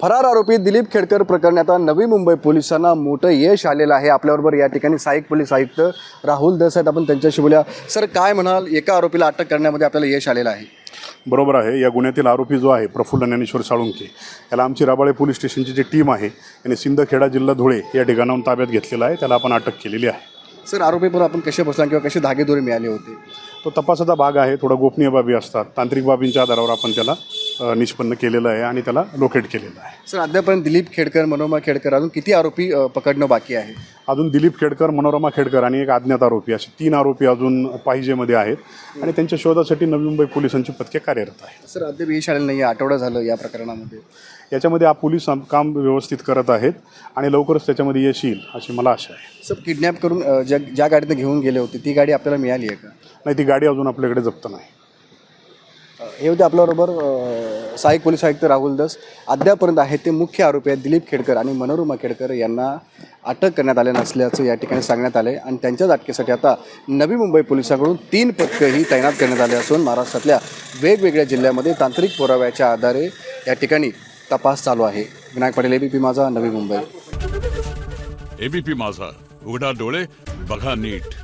फरार आरोपी दिलीप खेडकर प्रकरणी आता नवी मुंबई पोलिसांना मोठं यश आलेलं आहे. आपल्याबरोबर या ठिकाणी सहाय्यक पोलीस आयुक्त राहुल दस आहेत. आपण त्यांच्याशी बोलूया. सर काय म्हणाल? एका आरोपीला अटक करण्यामध्ये आपल्याला यश आलेलं आहे. बरोबर आहे. या गुन्ह्यातील आरोपी जो आहे प्रफुल्ल ज्ञानेश्वर साळुंके याला आमची राबाळे पोलीस स्टेशनची जी टीम आहे यांनी सिंदखेडा जिल्हा धुळे या ठिकाणाहून ताब्यात घेतलेला आहे. त्याला आपण अटक केलेली आहे. सर आरोपीवर आपण कसे बसला किंवा कसे धागेदोरे मिळाले होते? तो तपासाचा भाग आहे. थोडा गोपनीय बाबी असतात. तांत्रिक बाबींच्या आधारावर आपण त्याला निष्पन्न केलेलं आहे आणि त्याला लोकेट केलेलं आहे. सर अद्यापर्यंत दिलीप खेडकर मनोरमा खेडकर अजून किती आरोपी अ, पकडणं बाकी आहे? अजून दिलीप खेडकर मनोरमा खेडकर आणि एक अज्ञात आरोपी असे तीन आरोपी अजून पाहिजेमध्ये आहेत आणि त्यांच्या शोधासाठी नवी मुंबई पोलिसांची पथके कार्यरत आहेत. सर अद्याप यश आलेलं नाही आहे आठवडा झालं या प्रकरणामध्ये. याच्यामध्ये आ- पोलीस आम- काम व्यवस्थित करत आहेत आणि लवकरच त्याच्यामध्ये यश येईल अशी मला आशा आहे. सर किडनॅप करून अ, ज्या ज्या गाडीनं घेऊन गेले होते ती गाडी आपल्याला मिळाली आहे का? नाही ती गाडी अजून आपल्याकडे जप्त नाही. हे होते आपल्याबरोबर सहाय्यक पोलीस आयुक्त राहुल दस. अद्यापर्यंत आहेत ते मुख्य आरोपी आहेत दिलीप खेडकर आणि मनोरमा खेडकर यांना अटक करण्यात आले नसल्याचं या ठिकाणी सांगण्यात आले. आणि त्यांच्याच अटकेसाठी आता नवी मुंबई पोलिसांकडून तीन पथकंही तैनात करण्यात आले असून महाराष्ट्रातल्या वेगवेगळ्या जिल्ह्यामध्ये तांत्रिक पुराव्याच्या आधारे या ठिकाणी तपास चालू आहे. विनायक पाटील एबीपी माझा नवी मुंबई. एबीपी माझा. उघडा डोळे बघा नीट.